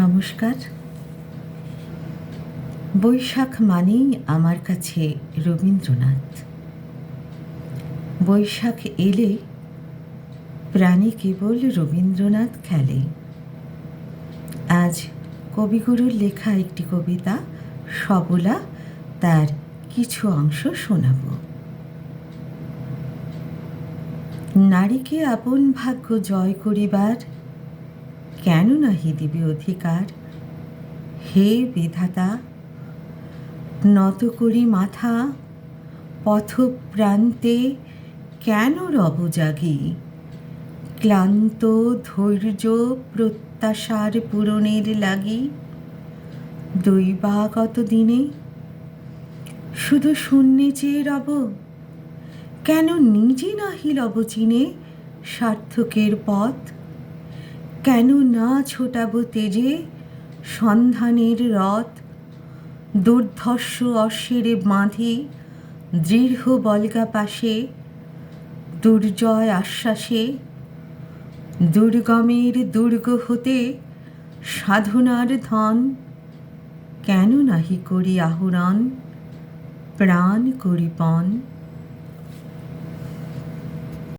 নমস্কার। বৈশাখ মানেই আমার কাছে রবীন্দ্রনাথ। বৈশাখ এলে প্রাণে কেবল রবীন্দ্রনাথ খেলে। আজ কবিগুরুর লেখা একটি কবিতা, সবলা, তার কিছু অংশ শোনাব। নারীকে আপন ভাগ্য জয় করিবার কেন নাহি দিবে অধিকার? হে বিধাতা, নত করি মাথা পথ প্রান্তে কেন রব জাগি? ক্লান্ত ধৈর্য প্রত্যাশার পূরণের লাগি? দৈবাগত দিনে শুধু শূন্যে চেয়ে রব? কেন নিজে নাহি লব চিনে সার্থকের পথ? কেন না ছোটাব তেজে? সন্ধানের রথ, দুর্ধর্ষ অশ্বের বাঁধে, দৃঢ় বলগা পাশে, দুর্জয় আশ্বাসে, দুর্গমের দুর্গ হতে সাধনার ধন, কেন নাহি করি আহরণ, প্রাণ করি পণ